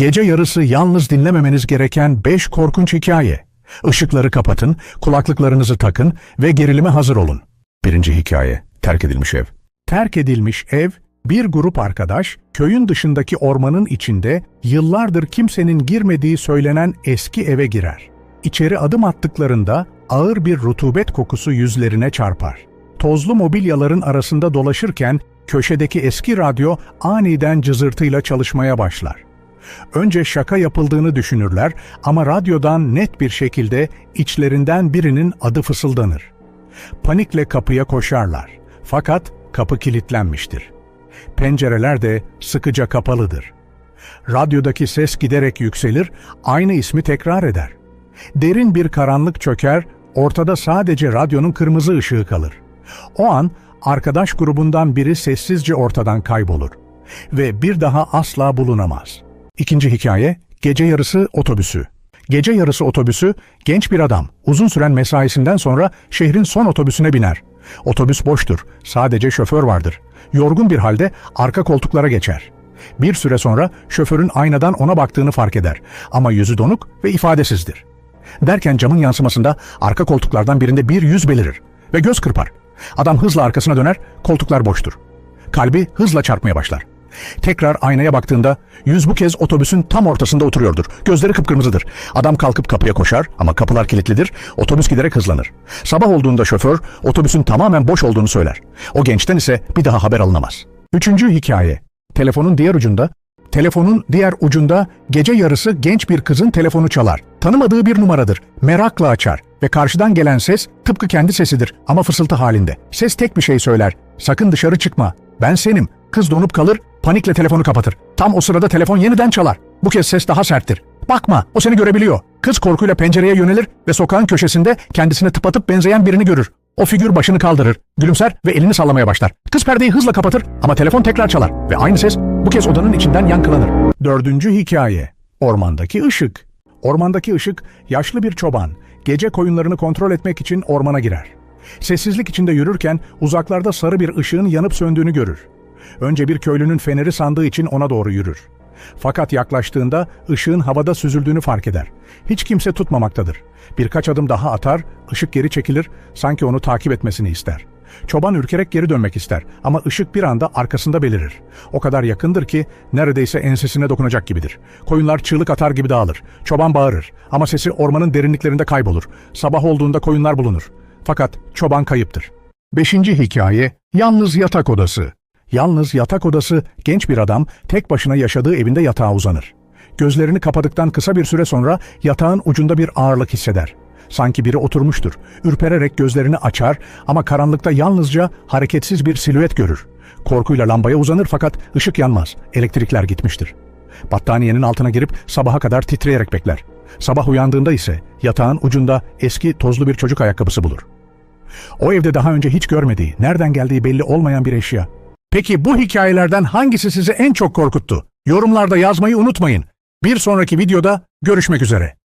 Gece yarısı yalnız dinlememeniz gereken 5 korkunç hikaye. Işıkları kapatın, kulaklıklarınızı takın ve gerilime hazır olun. Birinci hikaye, terk edilmiş ev. Terk edilmiş ev, bir grup arkadaş, köyün dışındaki ormanın içinde yıllardır kimsenin girmediği söylenen eski eve girer. İçeri adım attıklarında ağır bir rutubet kokusu yüzlerine çarpar. Tozlu mobilyaların arasında dolaşırken köşedeki eski radyo aniden cızırtıyla çalışmaya başlar. Önce şaka yapıldığını düşünürler ama radyodan net bir şekilde içlerinden birinin adı fısıldanır. Panikle kapıya koşarlar. Fakat kapı kilitlenmiştir. Pencereler de sıkıca kapalıdır. Radyodaki ses giderek yükselir, aynı ismi tekrar eder. Derin bir karanlık çöker, ortada sadece radyonun kırmızı ışığı kalır. O an arkadaş grubundan biri sessizce ortadan kaybolur ve bir daha asla bulunamaz. İkinci hikaye, gece yarısı otobüsü. Gece yarısı otobüsü, genç bir adam uzun süren mesaisinden sonra şehrin son otobüsüne biner. Otobüs boştur, sadece şoför vardır. Yorgun bir halde arka koltuklara geçer. Bir süre sonra şoförün aynadan ona baktığını fark eder ama yüzü donuk ve ifadesizdir. Derken camın yansımasında arka koltuklardan birinde bir yüz belirir ve göz kırpar. Adam hızla arkasına döner, koltuklar boştur. Kalbi hızla çarpmaya başlar. Tekrar aynaya baktığında yüz bu kez otobüsün tam ortasında oturuyordur. Gözleri kıpkırmızıdır. Adam kalkıp kapıya koşar ama kapılar kilitlidir. Otobüs giderek hızlanır. Sabah olduğunda şoför otobüsün tamamen boş olduğunu söyler. O gençten ise bir daha haber alınamaz. Üçüncü hikaye. Telefonun diğer ucunda Telefonun diğer ucunda gece yarısı genç bir kızın telefonu çalar. Tanımadığı bir numaradır. Merakla açar ve karşıdan gelen ses tıpkı kendi sesidir ama fısıltı halinde. Ses tek bir şey söyler. Sakın dışarı çıkma. Ben senim. Kız donup kalır, panikle telefonu kapatır. Tam o sırada telefon yeniden çalar. Bu kez ses daha serttir. Bakma, o seni görebiliyor. Kız korkuyla pencereye yönelir ve sokağın köşesinde kendisine tıpatıp benzeyen birini görür. O figür başını kaldırır, gülümser ve elini sallamaya başlar. Kız perdeyi hızla kapatır ama telefon tekrar çalar ve aynı ses bu kez odanın içinden yankılanır. Dördüncü hikaye. Ormandaki ışık. Ormandaki ışık, yaşlı bir çoban, gece koyunlarını kontrol etmek için ormana girer. Sessizlik içinde yürürken uzaklarda sarı bir ışığın yanıp söndüğünü görür. Önce bir köylünün feneri sandığı için ona doğru yürür. Fakat yaklaştığında ışığın havada süzüldüğünü fark eder. Hiç kimse tutmamaktadır. Birkaç adım daha atar, ışık geri çekilir, sanki onu takip etmesini ister. Çoban ürkerek geri dönmek ister ama ışık bir anda arkasında belirir. O kadar yakındır ki neredeyse ensesine dokunacak gibidir. Koyunlar çığlık atar gibi dağılır. Çoban bağırır ama sesi ormanın derinliklerinde kaybolur. Sabah olduğunda koyunlar bulunur. Fakat çoban kayıptır. Beşinci hikaye, yalnız yatak odası. Yalnız yatak odası genç bir adam tek başına yaşadığı evinde yatağa uzanır. Gözlerini kapadıktan kısa bir süre sonra yatağın ucunda bir ağırlık hisseder. Sanki biri oturmuştur. Ürpererek gözlerini açar ama karanlıkta yalnızca hareketsiz bir silüet görür. Korkuyla lambaya uzanır fakat ışık yanmaz. Elektrikler gitmiştir. Battaniyenin altına girip sabaha kadar titreyerek bekler. Sabah uyandığında ise yatağın ucunda eski tozlu bir çocuk ayakkabısı bulur. O evde daha önce hiç görmediği, nereden geldiği belli olmayan bir eşya. Peki bu hikayelerden hangisi sizi en çok korkuttu? Yorumlarda yazmayı unutmayın. Bir sonraki videoda görüşmek üzere.